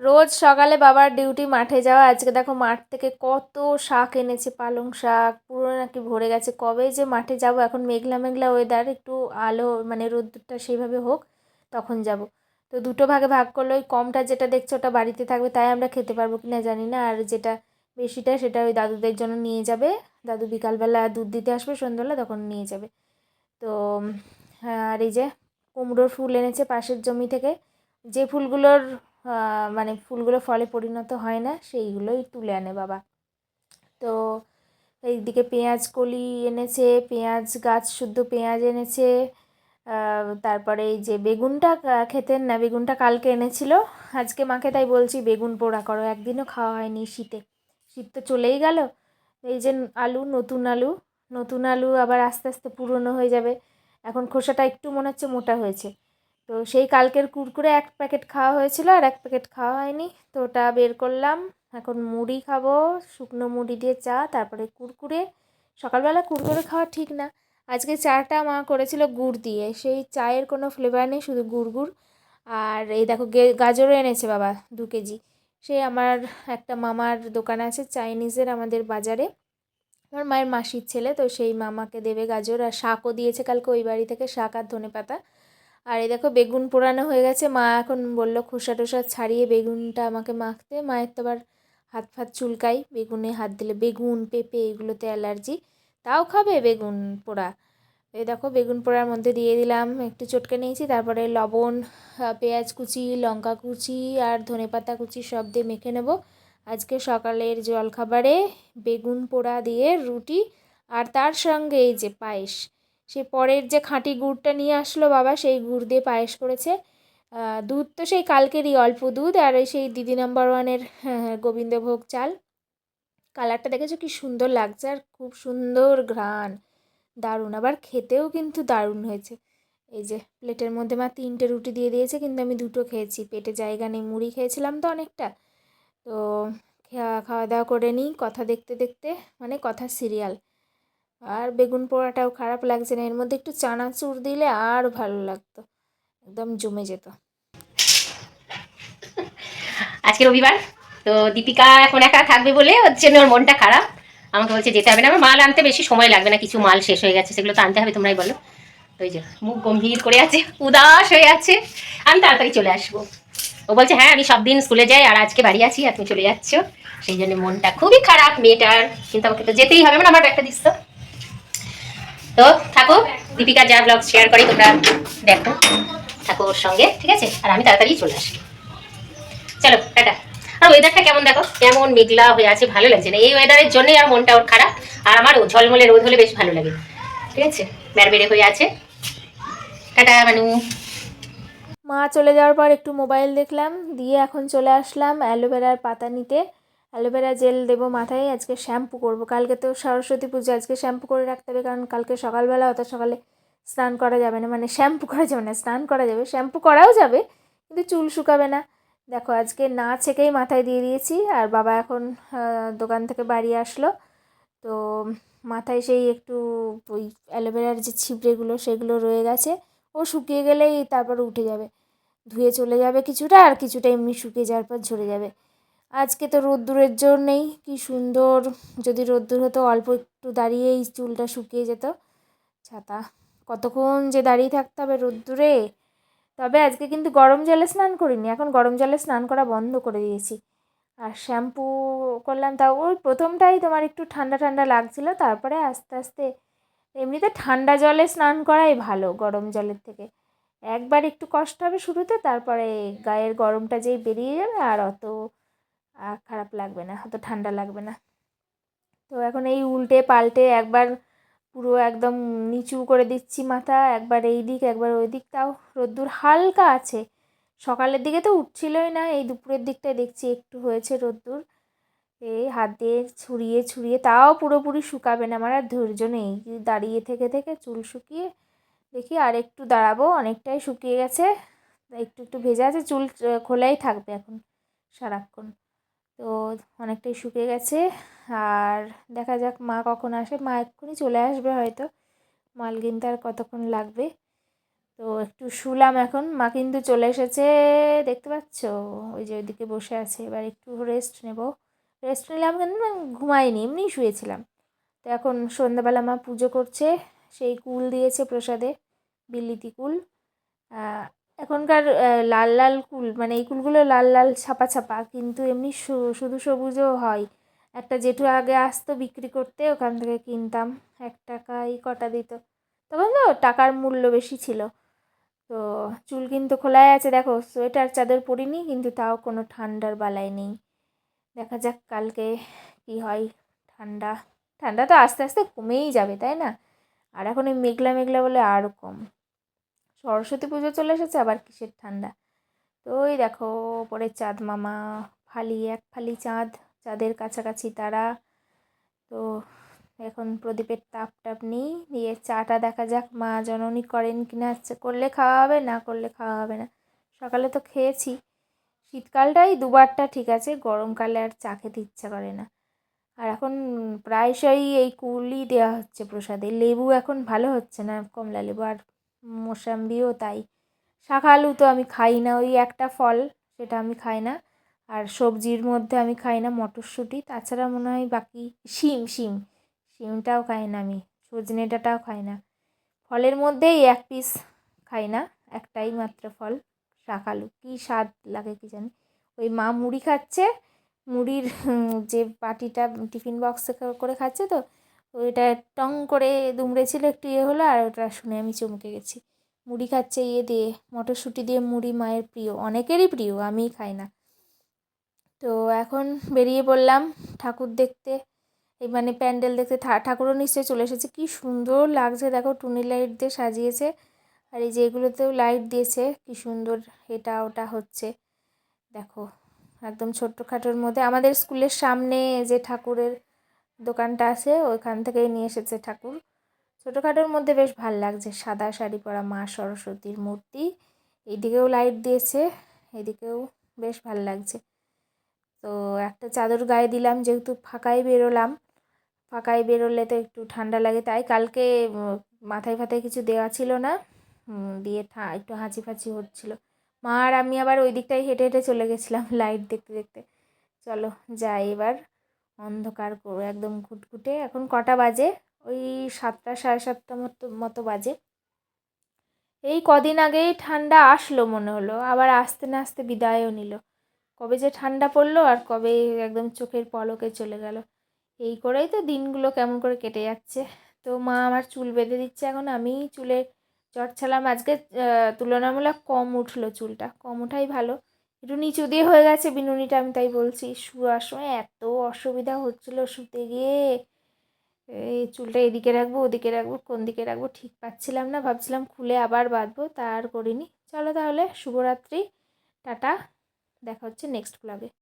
রোজ সকালে বাবার ডিউটি মাঠে যাওয়া, আজকে দেখো মাঠ থেকে কত শাক এনেছে, পালং শাক, পুরো নাকি ভরে গেছে। কবে যে মাঠে যাব, এখন মেঘলা মেঘলা ওয়েদার একটু আলো মানে রোদ্দুরটা সেইভাবে হোক, তখন যাব। তো দুটো ভাগে ভাগ করলে ওই কমটা যেটা দেখছ ওটা বাড়িতে থাকবে, তাই আমরা খেতে পারব কি না জানি না। আর যেটা বেশিটা সেটা ওই দাদুদের জন্য নিয়ে যাবে। দাদু বিকালবেলা দুধ দিতে আসবে সন্ধ্যাবেলা, তখন নিয়ে যাবে। তো, আর এই যে কুমড়োর ফুল এনেছে পাশের জমি থেকে। যে ফুলগুলোর মানে ফুলগুলো ফলে পরিণত হয় না, সেইগুলোই তুলে আনে বাবা। তো এইদিকে পেঁয়াজ কলি এনেছে, পেঁয়াজ গাছ, শুদ্ধ পেঁয়াজ এনেছে। তারপরে এই যে বেগুনটা খেতেন না, বেগুনটা কালকে এনেছিল, আজকে মাকে তাই বলছি বেগুন পোড়া করো, একদিনও খাওয়া হয়নি শীতে। শীত তো চলেই গেল, এই যে আলু, নতুন আলু নতুন আলু আবার আস্তে আস্তে পুরনো হয়ে যাবে। এখন খোসাটা একটু মনে হচ্ছে মোটা হয়েছে। তো সেই কালকের কুরকুরে এক প্যাকেট খাওয়া হয়েছিল আর এক প্যাকেট খাওয়া হয়নি। তো ওটা বের করলাম। এখন মুড়ি খাব, শুকনো মুড়ি দিয়ে চা, তারপরে কুরকুরে। সকালবেলা কুরকুরে খাওয়া ঠিক না। আজকে চাটা মা করেছিল গুড় দিয়ে। সেই চায়ের কোনো ফ্লেভার নেই, শুধু গুড় গুড়। আর এই দেখো গাজরও এনেছে বাবা, দু কেজি। সে আমার একটা মামার দোকান আছে, চাইনিজের আমাদের বাজারে। আমার মায়ের মাসির ছেলে, তো সেই মামাকে দেবে গাজর। আর শাকও দিয়েছে কালকে ওই বাড়ি থেকে, শাক আর ধনে পাতা আর এই দেখো বেগুন পোড়ানো হয়ে গেছে। মা এখন বলল, খোসা টোসা ছাড়িয়ে বেগুনটা আমাকে মাখতে। মায়ের তো আবার হাত ফাত চুলকাই বেগুনে হাত দিলে বেগুন, পেঁপে এগুলোতে অ্যালার্জি। তাও খাবে বেগুন পোড়া। এই দেখো বেগুন পোড়ার মধ্যে দিয়ে দিলাম, একটু চটকে নিয়েছি। তারপরে লবণ পেঁয়াজ কুচি, লঙ্কা কুচি আর ধনেপাতা কুচি সব দিয়ে মেখে নেব। আজকে সকালের জলখাবারে বেগুন পোড়া দিয়ে রুটি আর তার সঙ্গে এই যে পায়েস। সে পরের যে খাঁটি গুড়টা নিয়ে আসলো বাবা সেই গুড় দিয়ে পায়েস করেছে। দুধ তো সেই কালকেরই অল্প দুধ আর ওই সেই দিদি নাম্বার ওয়ানের হ্যাঁ, গোবিন্দভোগ চাল। কালারটা দেখেছ কি সুন্দর লাগছে আর খুব সুন্দর ঘ্রাণ। দারুণ আবার খেতেও কিন্তু দারুণ হয়েছে। এই যে প্লেটের মধ্যে মা তিনটে রুটি দিয়ে দিয়েছে কিন্তু আমি দুটো খেয়েছি। পেটে জায়গা নেই মুড়ি খেয়েছিলাম তো অনেকটা। তো খাওয়া দাওয়া করে নিই কথা দেখতে দেখতে মানে কথা সিরিয়াল আর বেগুন পোড়াটাও খারাপ লাগছে না। এর মধ্যে একটু চানাচুর দিলে আর ভালো লাগতো। একদম জমে যেত। আজকে রবিবার, তো দীপিকা এখন একা থাকবে বলে ওর জন্য ওর মনটা খারাপ। আমাকে বলছে যেতে হবে না। আমার মাল আনতে বেশি সময় লাগবে না, কিছু মাল শেষ হয়ে গেছে, সেগুলো তো আনতে হবে, তোমরাই বলো। ওই যে, মুখ গম্ভীর করে আছে, উদাস হয়ে আছে। আমি তাড়াতাড়ি চলে আসব। ও বলছে হ্যাঁ আমি সব দিন স্কুলে যাই, আর আজকে বাড়ি আছি, আর তুমি চলে যাচ্ছ। সেই জন্য মনটা খুবই খারাপ মেয়েটার। কিন্তু আমাকে তো যেতেই হবে মানে আমার ব্যাগটা দিস তো। তো থাকো, দীপিকা যা ব্লগ শেয়ার করি তোমরা দেখো। থাকো ওর সঙ্গে, ঠিক আছে? আর আমি তাড়াতাড়ি চলে আসি। চলো, টাটা। আর ওয়েদারটা কেমন দেখো? কেমন মেঘলা হয়ে আছে, ভালো লাগছে না। এই ওয়েদারের জন্যই আর মনটা ওর খারাপ, আর আমার ঝলমলে, রোদ হলে বেশ ভালো লাগে। ঠিক আছে? বেড়ে হয়ে আছে। টাটা, মানু। মা চলে যাওয়ার পর একটু মোবাইল দেখলাম, দিয়ে এখন চলে আসলাম অ্যালোভেরার পাতা নিতে। অ্যালোভেরা জেল দেবো মাথায়, আজকে শ্যাম্পু করব। কালকে তো সরস্বতী পুজো, আজকে শ্যাম্পু করে রাখতে হবে, কারণ কালকে সকালবেলা অত সকালে স্নান করা যাবে না। মানে শ্যাম্পু করা যাবে না, স্নান করা যাবে, শ্যাম্পু করাও যাবে, কিন্তু চুল শুকাবে না। দেখো, আজকে না ছেকেই মাথায় দিয়ে দিয়েছি, আর বাবা এখন দোকান থেকে বাড়ি আসলো। তো মাথায় সেই একটু ওই অ্যালোভেরার যে ছিবড়েগুলো, সেগুলো রয়ে গেছে। ও শুকিয়ে গেলেই তারপর উঠে যাবে। ধুয়ে চলে যাবে কিছুটা, আর কিছুটা এমনি শুকিয়ে যাওয়ার পর ঝরে যাবে। আজকে তো রোদ্দুরের জোর নেই, কি সুন্দর। যদি রোদ্দুর হতো, অল্প একটু দাঁড়িয়েই চুলটা শুকিয়ে যেত। ছাতা। কতক্ষণ যে দাঁড়িয়ে থাকতে হবে রোদ্দুরে? তবে আজকে কিন্তু গরম জলে স্নান করিনি, এখন গরম জলে স্নান করা বন্ধ করে দিয়েছি। আর শ্যাম্পু করলাম, তাও ওই প্রথমটাই তোমার একটু ঠান্ডা ঠান্ডা লাগছিল, তারপরে আস্তে আস্তে এমনিতে ঠান্ডা জলে স্নান করাই ভালো গরম জলের থেকে। একবার একটু কষ্ট হবে শুরুতে, তারপরে গায়ের গরমটা যেই বেরিয়ে যাবে আর অত খারাপ লাগবে না অত ঠান্ডা লাগবে না। তো এখন এই উল্টে পাল্টে একবার পুরো একদম নিচু করে দিচ্ছি মাথা, একবার এই দিক, একবার ওই দিক। তাও রোদ্দুর হালকা আছে। সকালের দিকে তো উঠছিলই না, এই দুপুরের দিকটায় দেখছি একটু হয়েছে রোদ্দুর। এই হাত দিয়ে ছুরিয়ে ছুরিয়ে তাও পুরোপুরি শুকাবে না আমার, আর ধৈর্য নেই। দাঁড়িয়ে থেকে থেকে চুল শুকিয়ে দেখি আর একটু দাঁড়াবো, অনেকটাই শুকিয়ে গেছে। একটু একটু ভেজা আছে, চুল খোলাই থাকবে এখন সারাক্ষণ। তো অনেকটাই শুকিয়ে গেছে। আর দেখা যাক মা কখন আসে মা এক্ষুনি চলে আসবে হয়তো। মাল কিনতে আর কতক্ষণ লাগবে। তো একটু শুলাম এখন। মা কিন্তু চলে এসেছে, দেখতে পাচ্ছ? ওই যে ওইদিকে বসে আছে। এবার একটু রেস্ট নেব। রেস্ট নিলাম কিন্তু ঘুমাইনি এমনি শুয়েছিলাম। তো এখন সন্ধ্যাবেলা মা পুজো করছে। সেই কুল দিয়েছে প্রসাদে, বিলিতি কুল। এখনকার লাল লাল কুল মানে এই কুলগুলো লাল লাল ছাপা ছাপা, কিন্তু এমনি শুধু সবুজও হয়। একটা জেঠু আগে আসতো বিক্রি করতে, ওখান থেকে কিনতাম। এক টাকাই কটা দিত। তখন তো টাকার মূল্য বেশি ছিল। তো চুল কিন্তু খোলাই আছে, দেখো, সোয়েটার চাদর পরিনি, কিন্তু তাও কোনো ঠান্ডার বালাই নেই। দেখা যাক কালকে কি হয় ঠান্ডা। ঠান্ডা তো আস্তে আস্তে কমেই যাবে, তাই না? আর এখন এই মেঘলা মেঘলা বলে আরও কম। সরস্বতী পুজো চলে এসেছে, আবার কিসের ঠান্ডা? তো ওই দেখো, ওপরে চাঁদ মামা, ফালি, এক ফালি চাঁদ, চাঁদের কাছাকাছি তারা। তো এখন প্রদীপের তাপ টাপ নেই, দিয়ে চাটা দেখা যাক মা জননী করেন কি না আচ্ছা করলে খাওয়া হবে, না করলে খাওয়া হবে না? সকালে তো খেয়েছি। শীতকালটাই দুবারটা ঠিক আছে, গরমকালে আর চা খেতে ইচ্ছা করে না। আর এখন প্রায়শই এই কুলই দেওয়া হচ্ছে প্রসাদে। লেবু এখন ভালো হচ্ছে না, কমলা লেবু। আর মোসাম্বিও তাই। শাক আলু তো আমি খাই না, ওই একটা ফল সেটা আমি খাই না। আর সবজির মধ্যে আমি খাই না, মটরশুঁটি। তাছাড়া মনে হয় বাকি শিম শিম। শিমটাও খাই না আমি, সজনে ডাঁটাও খাই না। ফলের মধ্যেই এক পিস খাই না, একটাই মাত্র ফল, শাক আলু। কী স্বাদ লাগে কি জানি। ওই মা মুড়ি খাচ্ছে, মুড়ির যে বাটিটা টিফিন বক্সে করে খাচ্ছে তো ওইটা টং করে দুমড়েছিল, একটু ইয়ে হলো আর ওটা শুনে আমি চমকে গেছি। মুড়ি খাচ্ছে ইয়ে দিয়ে, মটরশুঁটি দিয়ে মুড়ি মায়ের প্রিয়, অনেকেরই প্রিয়, আমিই খাই না। তো এখন বেরিয়ে পড়লাম ঠাকুর দেখতে, এই মানে প্যান্ডেল দেখতে। ঠাকুরও নিশ্চয়ই চলে এসেছে, কি সুন্দর লাগছে দেখো, টুনি লাইট দিয়ে সাজিয়েছে। আর এই যে এগুলোতেও লাইট দিয়েছে, কি সুন্দর এটা ওটা হচ্ছে। দেখো, একদম ছোট্টখাটোর মধ্যে, আমাদের স্কুলের সামনে যে ঠাকুরের দোকানটা আছে, ওইখান থেকেই নিয়ে এসেছে ঠাকুর। ছোটোখাটোর মধ্যে বেশ ভালো লাগছে, সাদা শাড়ি পরা মা সরস্বতীর মূর্তি। এইদিকেও লাইট দিয়েছে এদিকেও বেশ ভালো লাগছে। তো একটা চাদর গায়ে দিলাম, যেহেতু ফাঁকায় বেরোলাম ফাঁকায় বেরোলে তো একটু ঠান্ডা লাগে। তাই কালকে মাথায় ফাথায় কিছু দেওয়া ছিল না দিয়ে একটু হাঁচি ফাঁচি হচ্ছিল। মা আর আমি আবার ওই দিকটাই হেঁটে হেঁটে চলে গেছিলাম লাইট দেখতে দেখতে। চলো, যাই এবার। অন্ধকার করে একদম ঘুটঘুটে এখন কটা বাজে? ওই সাতটা, সাড়ে সাতটা মতো মতো বাজে। এই কদিন আগেই ঠান্ডা আসলো মনে হলো। আবার আস্তে না আস্তে বিদায়ও নিল। কবে যে ঠান্ডা পড়ল আর কবে একদম চোখের পলকে চলে গেল। এই করেই তো দিনগুলো কেমন করে কেটে যাচ্ছে। তো মা আমার চুল বেঁধে দিচ্ছে এখন। আমি চুলে চট ছালাম। আজকে তুলনামূলক কম উঠল চুলটা। কম ওঠাই ভালো। একটু নিচু দিয়ে হয়ে গেছে বিনুনিটা, আমি তাই বলছি। শোয়ার সময় এত অসুবিধা হচ্ছিল শুতে গিয়ে। এই চুলটা এদিকে রাখব, ওদিকে রাখব, কোন দিকে রাখব ঠিক পাচ্ছিলাম না। ভাবছিলাম খুলে আবার বাঁধবো তা আর করিনি। চলো তাহলে, শুভরাত্রি, টাটা, দেখা হচ্ছে নেক্সট ব্লগে